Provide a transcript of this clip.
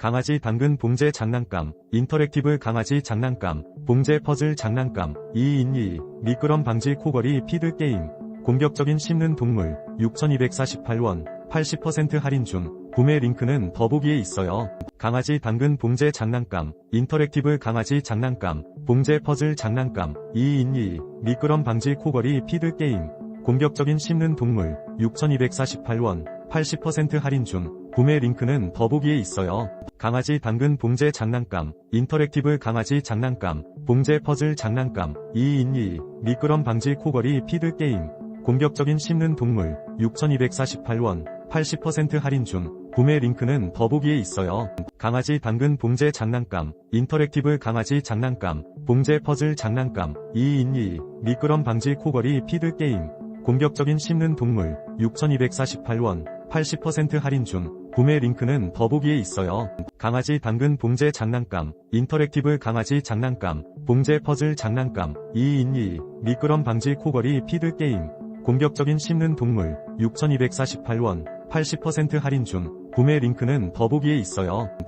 강아지 당근 봉제 장난감, 인터랙티브 강아지 장난감, 봉제 퍼즐 장난감, 2인2, 미끄럼 방지 코걸이 피드 게임, 공격적인 씹는 동물, 6248원, 80% 할인 중, 구매 링크는 더보기에 있어요. 강아지 당근 봉제 장난감, 인터랙티브 강아지 장난감, 봉제 퍼즐 장난감, 2인2, 미끄럼 방지 코걸이 피드 게임, 공격적인 씹는 동물, 6248원, 80% 할인 중, 구매 링크는 더보기에 있어요. 강아지 당근 봉제 장난감, 인터랙티브 강아지 장난감, 봉제 퍼즐 장난감, 2인2, 미끄럼 방지 코걸이 피드 게임, 공격적인 씹는 동물, 6248원, 80% 할인 중, 구매 링크는 더보기에 있어요. 강아지 당근 봉제 장난감, 인터랙티브 강아지 장난감, 봉제 퍼즐 장난감, 2인2, 미끄럼 방지 코걸이 피드 게임, 공격적인 씹는 동물, 6248원, 80% 할인 중, 구매 링크는 더보기에 있어요. 강아지 당근 봉제 장난감, 인터랙티브 강아지 장난감, 봉제 퍼즐 장난감, 2인2, 미끄럼 방지 코걸이 피드 게임, 공격적인 씹는 동물, 6248원, 80% 할인 중, 구매 링크는 더보기에 있어요.